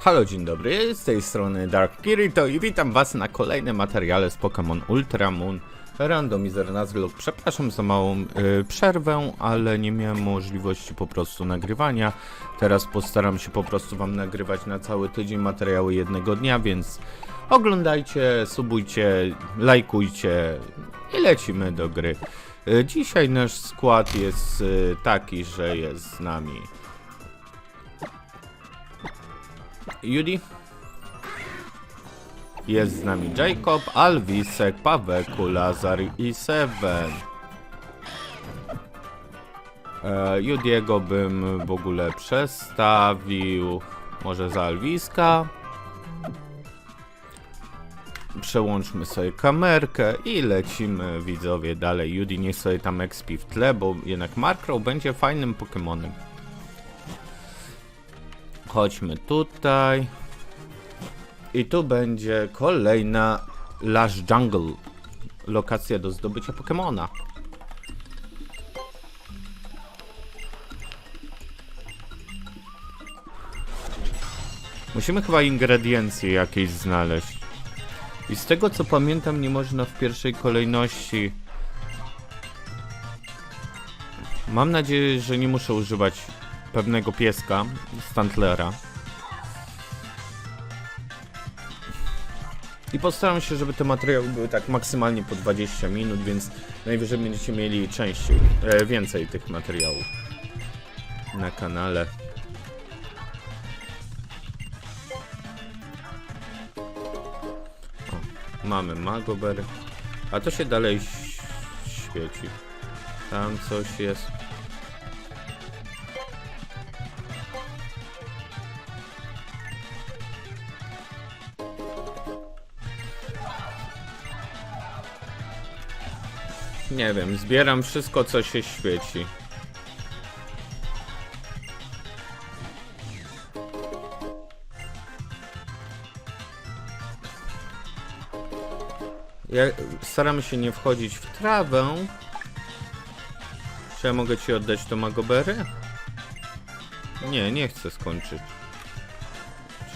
Halo, dzień dobry, z tej strony Dark Kirito i witam was na kolejnym materiale z Pokémon Ultra Moon Randomizer Nuzlocke. Przepraszam za małą y, przerwę, ale nie miałem możliwości po prostu nagrywania. Teraz postaram się po prostu wam nagrywać na cały tydzień materiały jednego dnia, więc oglądajcie, subujcie, lajkujcie i lecimy do gry. Y, dzisiaj nasz skład jest y, taki, że jest z nami Judy. Jest z nami Jacob, Alwisek, Paweku, Lazar i Seven. E, Judiego bym w ogóle przestawił może za Alwiska. Przełączmy sobie kamerkę i lecimy widzowie dalej. Judy niech sobie tam expi w tle, bo jednak Markrow będzie fajnym Pokemonem. Chodźmy tutaj. I tu będzie kolejna Lush Jungle. Lokacja do zdobycia Pokemona. Musimy chyba ingrediencje jakieś znaleźć. I z tego co pamiętam nie można w pierwszej kolejności Mam nadzieję, że nie muszę używać pewnego pieska, Stantlera. I postaram się, żeby te materiały były tak maksymalnie po 20 minut, więc najwyżej będziecie mieli częściej, e, więcej tych materiałów na kanale. O, mamy Magober, a to się dalej świeci. Tam coś jest. Nie wiem, zbieram wszystko, co się świeci. Ja staramy się nie wchodzić w trawę. Czy ja mogę ci oddać to magobery? Nie, nie chcę skończyć.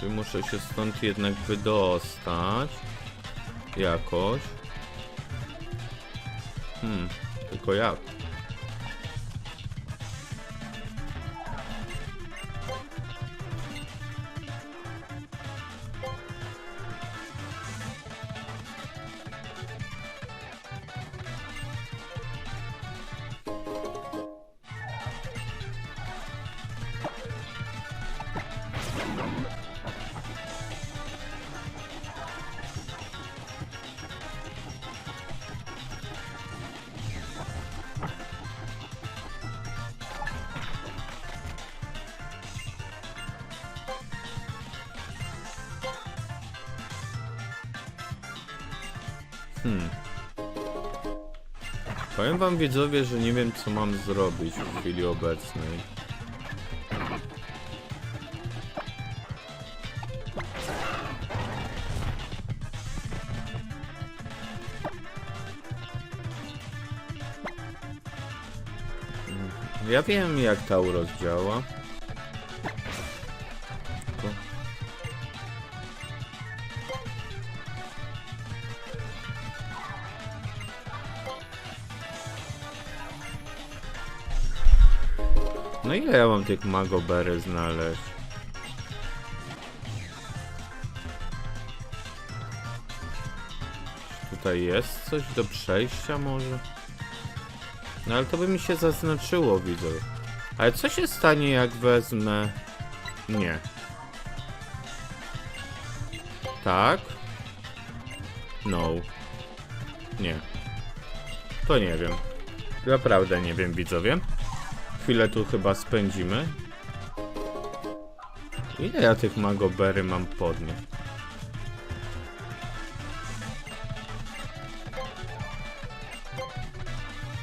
Czy muszę się stąd jednak wydostać? Jakoś. Hmm, tylko Powiem wam widzowie, że nie wiem co mam zrobić w chwili obecnej. Ja wiem jak Tauros działa. Mam tych magobery znaleźć? Tutaj jest coś do przejścia może? No ale to by mi się zaznaczyło, widzę. Ale co się stanie jak wezmę... Nie. Tak? No. Nie. To nie wiem. Naprawdę nie wiem, widzowie. Chwilę tu chyba spędzimy. Ile ja tych magobery mam podnieść?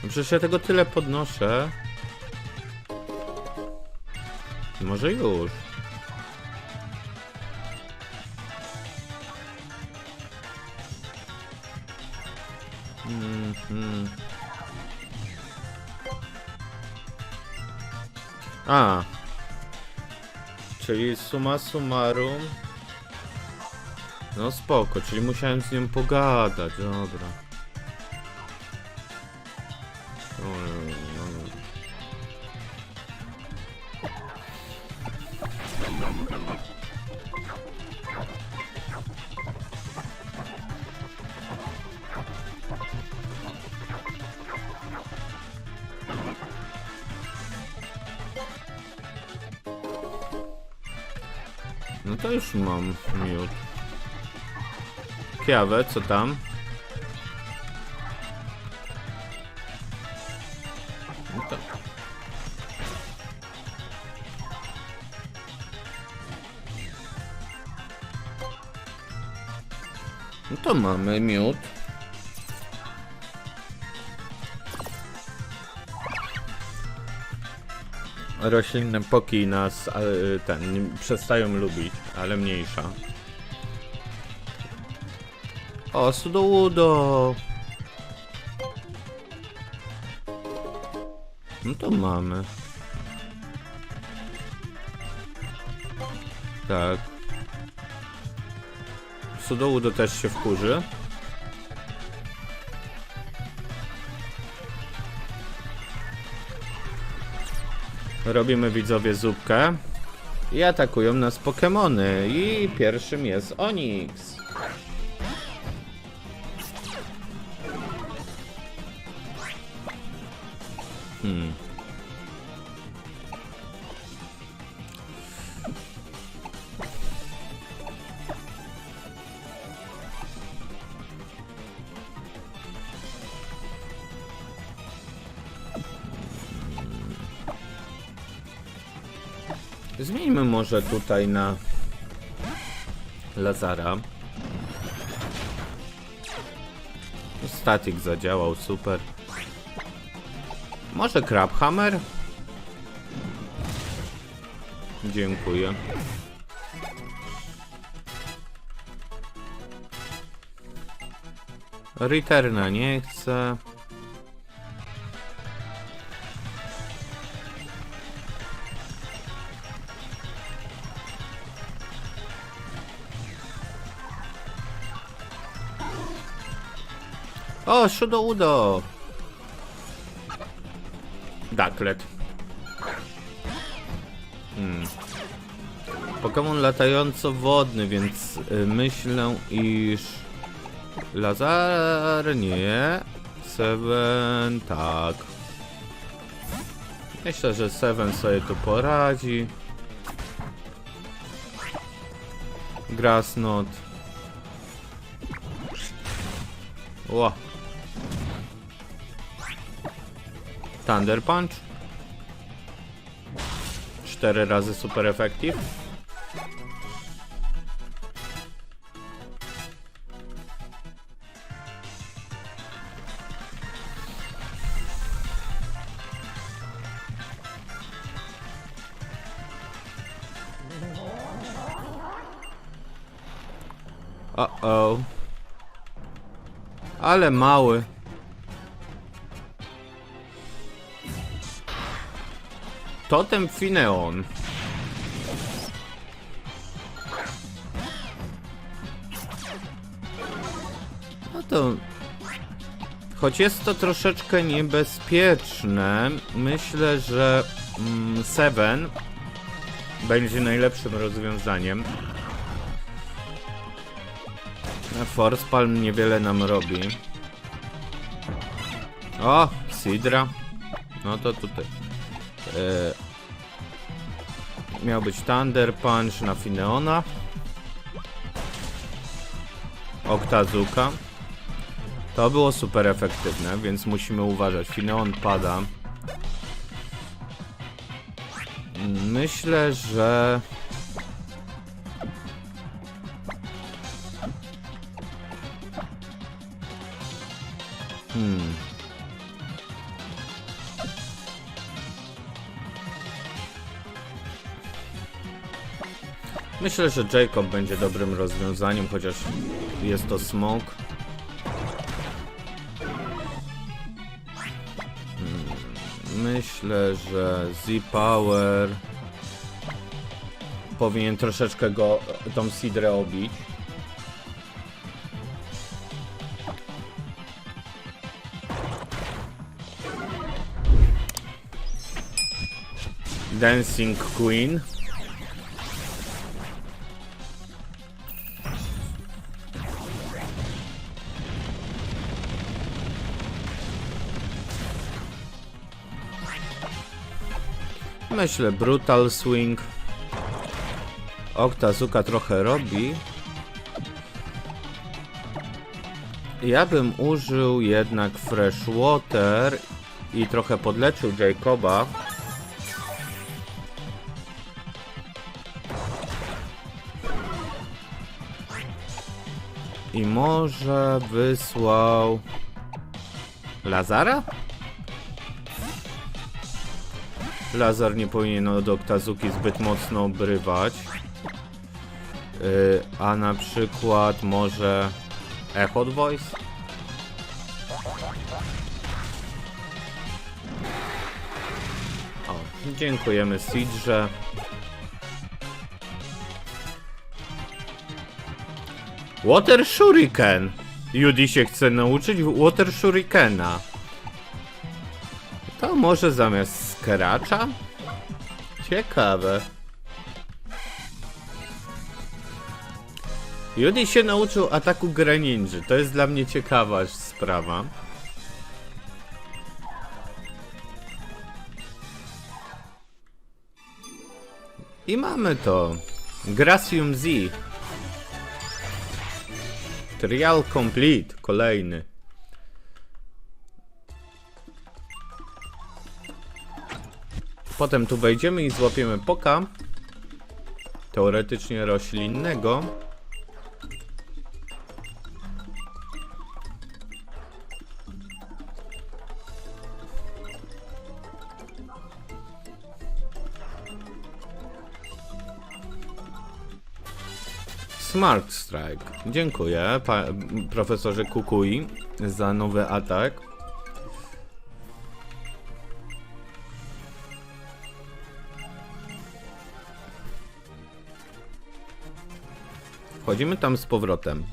No Przecież ja tego tyle podnoszę. Może już. A. Czy czyli summa summarum. No spoko, czyli musiałem z nią pogadać, dobra. Kiawę, co tam? No. No to mamy miód. Roślinne poki nas e, ten przestają lubić, ale mniejsza. O, Sudoudo! No to mamy. Tak. Sudoudo też się wkurzy. Robimy widzowie zupkę. I atakują nas Pokemony. I pierwszym jest Onix. Zmieńmy może tutaj na Lazara. Statik zadziałał, super. Może Crabhammer? Dziękuję. Returna nie chcę. O, Shudo Udo! Ducklet. Hmm. Pokémon latająco-wodny, więc y, myślę, iż... Lazar nie. Seven, tak. Myślę, że Seven sobie tu poradzi. Grassnot. Ła. Thunder Punch. Cztery razy super effective. Uh-oh. Ale mały. Totem Fineon. No to... Choć jest to troszeczkę niebezpieczne, myślę, że mm, Seven będzie najlepszym rozwiązaniem. Force Palm niewiele nam robi. O, Sidra. No to tutaj. E, miał być Thunder Punch na Fineona. Oktazuka. To było super efektywne, więc musimy uważać. Fineon pada. Myślę, że... Myślę, że Jacob będzie dobrym rozwiązaniem, chociaż jest to smoke. Hmm, Myślę, że Z-Power powinien troszeczkę go, tą Sidrę obić. Dancing Queen. Myślę Brutal Swing. Oktazuka trochę robi. Ja bym użył jednak Fresh Water i trochę podleczył Jacoba. I może wysłał Lazara? Lazar nie powinien od Oktazuki zbyt mocno obrywać. Yy, a na przykład może Echo Voice? O, dziękujemy Siege. Water Shuriken! Judy się chce nauczyć Water Shurikena. To może zamiast Scratcha? Ciekawe. Judy się nauczył ataku Greninja. To jest dla mnie ciekawa sprawa. I mamy to. Gracium Z. Trial complete. Kolejny. Potem tu wejdziemy i złapiemy poka. Teoretycznie roślinnego. Smart Strike. Dziękuję, profesorze Kukui, za nowy atak. Wchodzimy tam z powrotem.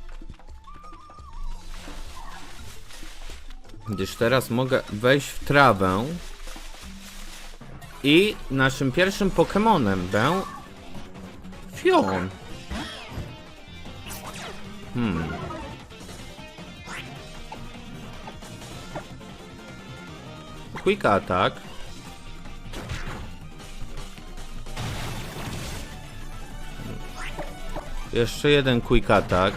Gdyż teraz mogę wejść w trawę. I naszym pierwszym Pokemonem był Fion. Hmm. Quick attack. Jeszcze jeden quick attack.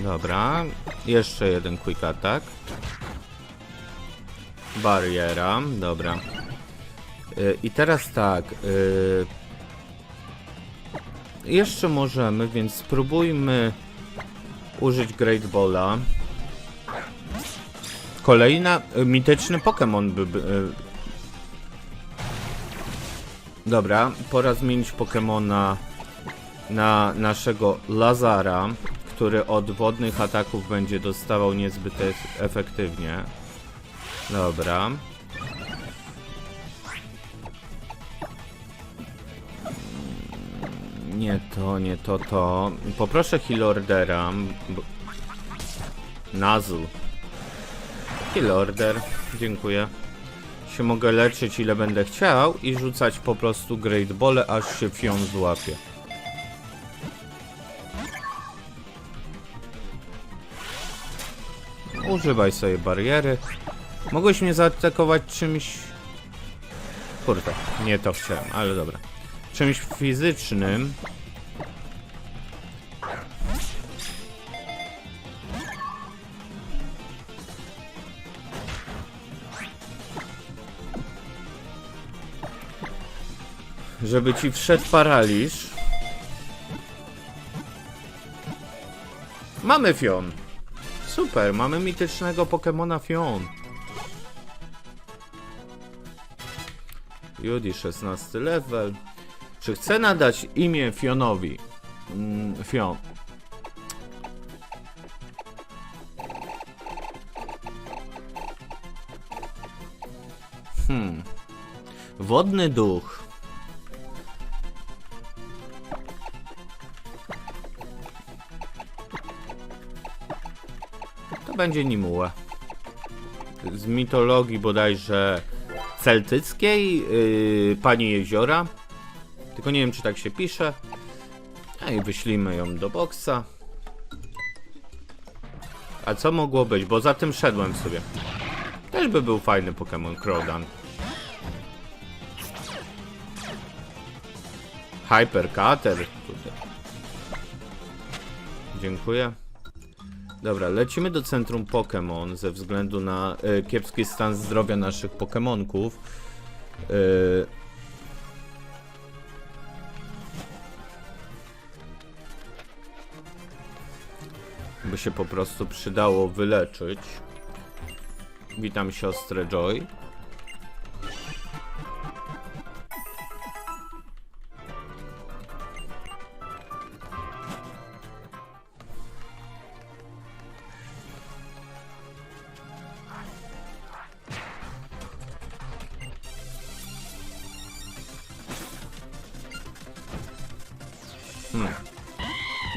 Dobra, jeszcze jeden quick attack. Bariera, dobra. Y, I teraz tak. y, jeszcze możemy, więc spróbujmy użyć Great Balla. Kolejna y, mityczny Pokémon by, by. Dobra, pora zmienić Pokémona na naszego Lazara, który od wodnych ataków będzie dostawał niezbyt ef- efektywnie. Dobra. Nie to, nie to, to. Poproszę heal ordera. bo- Nazl. Heal order. Dziękuję. Się mogę leczyć ile będę chciał i rzucać po prostu Great Ball, aż się Fion złapie. Używaj sobie bariery. Mogłeś mnie zaatakować czymś... Kurde, nie to chciałem, ale dobra. Czymś fizycznym. Żeby ci wszedł paraliż. Mamy Fion. Super, mamy mitycznego Pokemona Fion. Judy 16 level. Czy chcę nadać imię Fionowi? Mm, Fion. Hmm. Wodny duch. Będzie Nimue. Z mitologii bodajże celtyckiej, yy, Pani Jeziora. Tylko nie wiem, czy tak się pisze. A i wyślijmy ją do boksa. A co mogło być? Bo za tym szedłem sobie. Też by był fajny Pokémon Crowdan. Hyper Cutter. Kurde. Dziękuję. Dobra, lecimy do centrum Pokémon ze względu na e, kiepski stan zdrowia naszych Pokémonków. E, by się po prostu przydało wyleczyć. Witam siostrę Joy.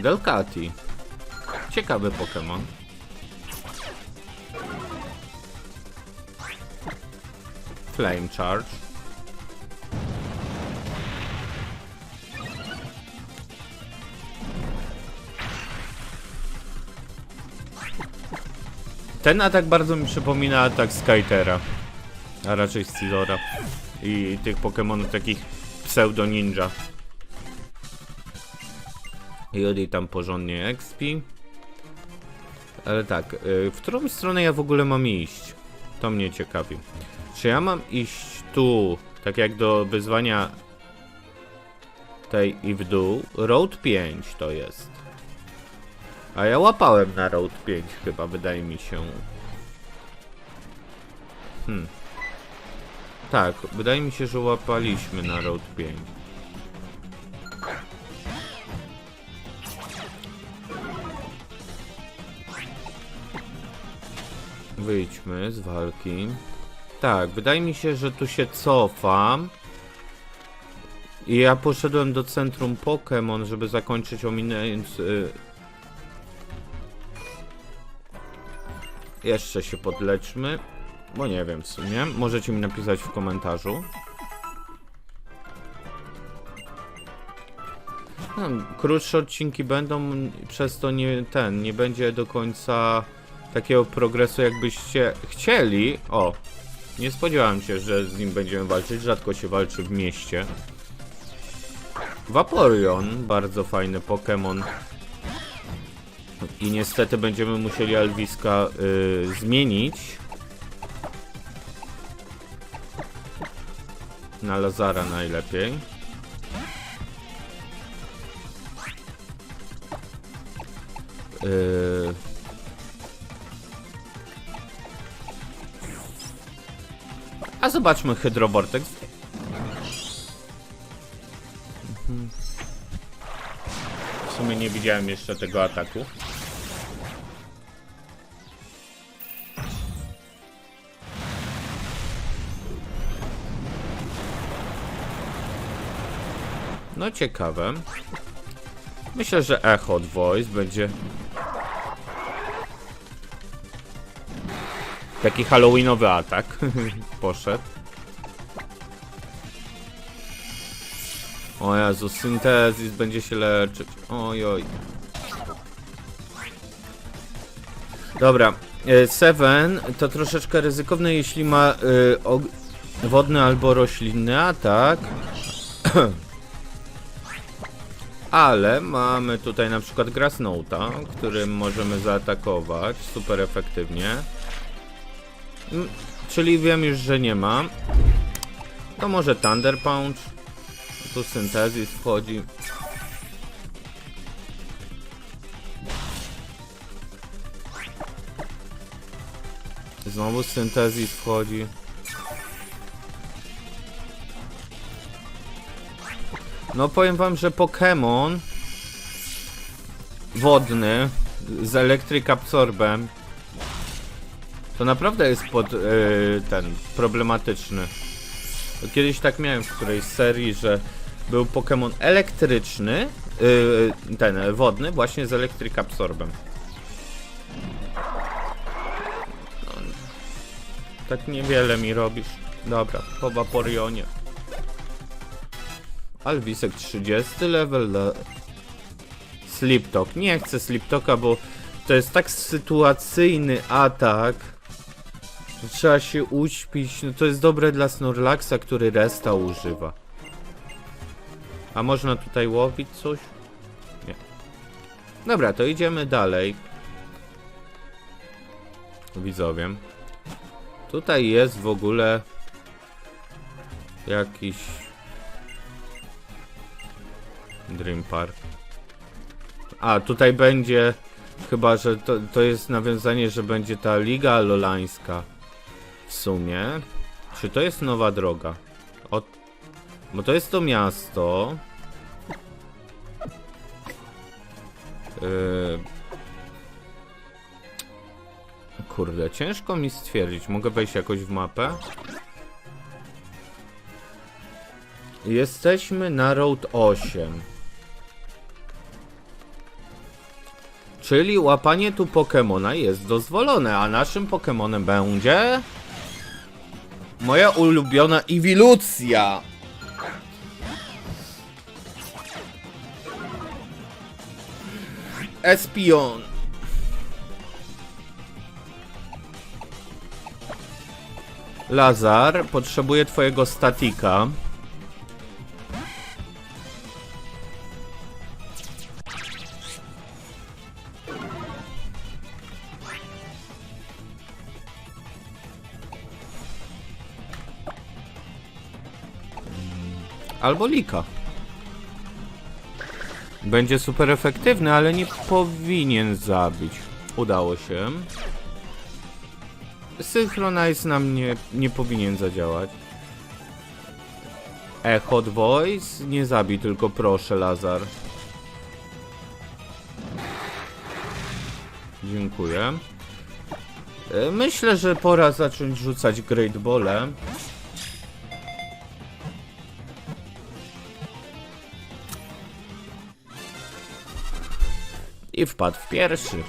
Delcati. Ciekawy Pokémon. Flame Charge. Ten atak bardzo mi przypomina atak Skytera, a raczej Steelora i tych Pokémonów takich pseudo ninja. I od jej tam porządnie expi. Ale tak, y, w którą stronę ja w ogóle mam iść? To mnie ciekawi. Czy ja mam iść tu, tak jak do wyzwania tej i w dół? Road 5 to jest. A ja łapałem na Road 5 chyba, wydaje mi się. Hmm. Tak, wydaje mi się, że łapaliśmy na Road 5. Wyjdźmy z walki. Tak, wydaje mi się, że tu się cofam. I ja poszedłem do centrum Pokémon, żeby zakończyć ominąć... Y... Jeszcze się podleczmy. Bo nie wiem w sumie. Możecie mi napisać w komentarzu. No, krótsze odcinki będą, przez to nie ten, nie będzie do końca takiego progresu jakbyście chcieli. O, nie spodziewałem się, że z nim będziemy walczyć. Rzadko się walczy w mieście. Vaporeon, bardzo fajny Pokémon. I niestety będziemy musieli Alwiska y, zmienić. Na Lazara najlepiej. Yy... zobaczmy Hydrovortex. Mhm. W sumie nie widziałem jeszcze tego ataku. No ciekawe. Myślę, że Echo Voice będzie Taki halloweenowy atak poszedł. O Jezu, syntezis będzie się leczyć. Oj, oj. Dobra, e, Seven to troszeczkę ryzykowne, jeśli ma y, wodny albo roślinny atak. Ale mamy tutaj na przykład Grassnota, którym możemy zaatakować super efektywnie. Mm, Czyli wiem już, że nie ma. To może Thunder Punch. Tu syntezis wchodzi. Znowu syntezis wchodzi. No powiem wam, że Pokémon wodny z Electric Absorbem to naprawdę jest pod yy, ten problematyczny. Kiedyś tak miałem w którejś serii, że był Pokémon elektryczny, yy, ten wodny, właśnie z Electric Absorbem. Tak niewiele mi robisz. Dobra, po Vaporionie. Alwisek 30 level. Le... Sleep Talk. Nie chcę Sleep Talka, bo to jest tak sytuacyjny atak. Że Trzeba się uśpić. No to jest dobre dla Snorlaxa, który resta używa. A można tutaj łowić coś? Nie. Dobra, to idziemy dalej. Widzowie. Tutaj jest w ogóle jakiś Dream Park. A, tutaj będzie chyba, że to, to jest nawiązanie, że będzie ta Liga Lolańska w sumie. Czy to jest nowa droga? O, bo to jest to miasto. Yy... Kurde, ciężko mi stwierdzić. Mogę wejść jakoś w mapę? Jesteśmy na Road 8. Czyli łapanie tu Pokemona jest dozwolone, a naszym Pokemonem będzie... Moja ulubiona Ewilucja! Espion! Lazar, potrzebuję twojego statika. Albo Lika. Będzie super efektywny, ale nie powinien zabić. Udało się. Synchronize na mnie nie powinien zadziałać. Echo Voice? Nie zabij, tylko proszę, Lazar. Dziękuję. E, Myślę, że pora zacząć rzucać Great Ballem. I wpadł w pierwszy.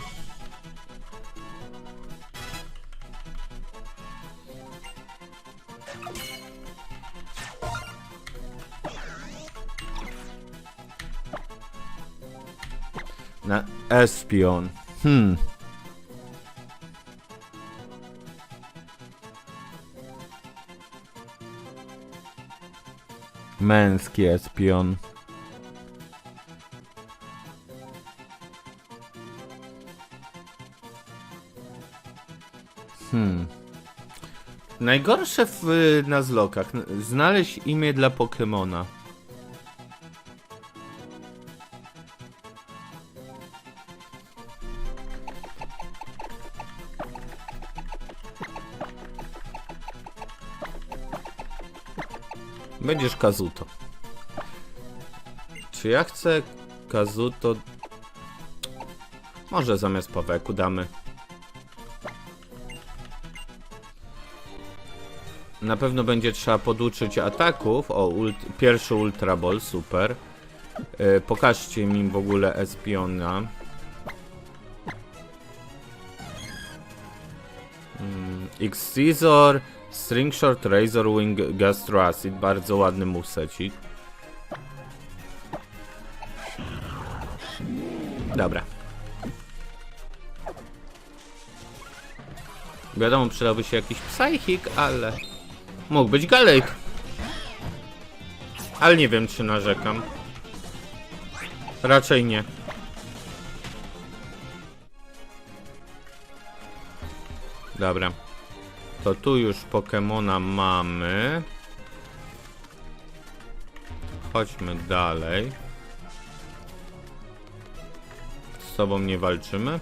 Na Espion. Hmm. Męski Espion. Hmm. Najgorsze w, na zlokach. n- Znaleźć imię dla Pokemona. Będziesz Kazuto. Czy ja chcę Kazuto? Może zamiast Paweku damy. Na pewno będzie trzeba poduczyć ataków. O, ult pierwszy Ultra Ball, super. Yy, pokażcie mi w ogóle Espiona. Mm, X-Scissor, String Short, Razor Wing, Gastro Acid. Bardzo ładny musecik. Dobra. Wiadomo, przydałby się jakiś Psychic, ale... Mógł być Galek. Ale nie wiem, czy narzekam. Raczej nie. Dobra. To tu już Pokemona mamy. Chodźmy dalej. Z tobą nie walczymy.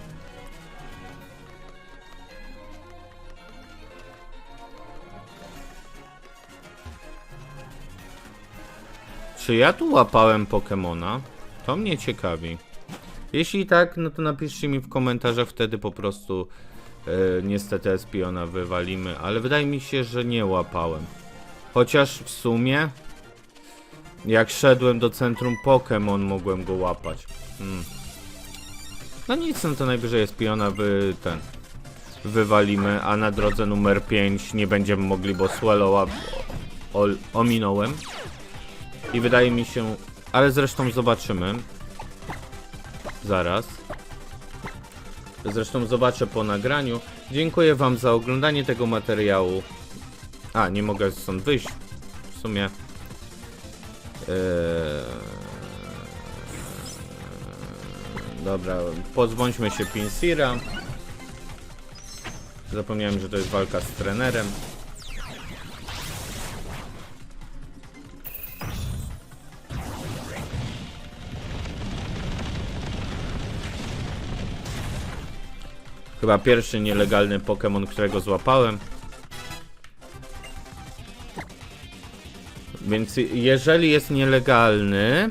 Czy ja tu łapałem Pokemona? To mnie ciekawi. Jeśli tak, no to napiszcie mi w komentarzach, wtedy po prostu e, niestety Espiona wywalimy, ale wydaje mi się, że nie łapałem. Chociaż w sumie, jak szedłem do centrum Pokémon, mogłem go łapać. Hmm. No nic, no to najwyżej Espiona wy ten wywalimy, a na drodze numer 5 nie będziemy mogli, bo Swallowa o- ominąłem. I wydaje mi się, ale zresztą zobaczymy. Zaraz. Zresztą zobaczę po nagraniu. Dziękuję Wam za oglądanie tego materiału. A, nie mogę stąd wyjść. W sumie. Eee... Dobra, pozbądźmy się Pinsira. Zapomniałem, że to jest walka z trenerem. Chyba pierwszy nielegalny Pokémon, którego złapałem. Więc jeżeli jest nielegalny...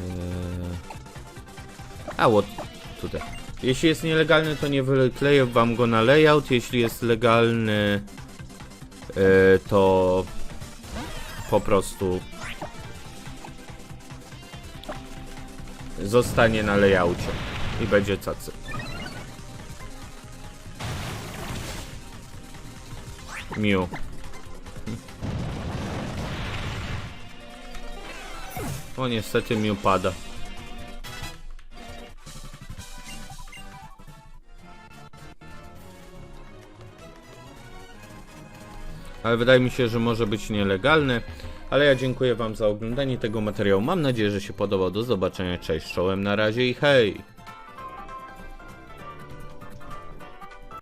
Eee, A, what? Tutaj. Jeśli jest nielegalny, to nie wykleję wam go na layout. Jeśli jest legalny, e, to po prostu zostanie na layoutie i będzie cacy. Miu. O niestety Miu pada. ale wydaje mi się, że może być nielegalny. Ale ja dziękuję Wam za oglądanie tego materiału. Mam nadzieję, że się podobał. Do zobaczenia. Cześć, czołem, na razie i hej!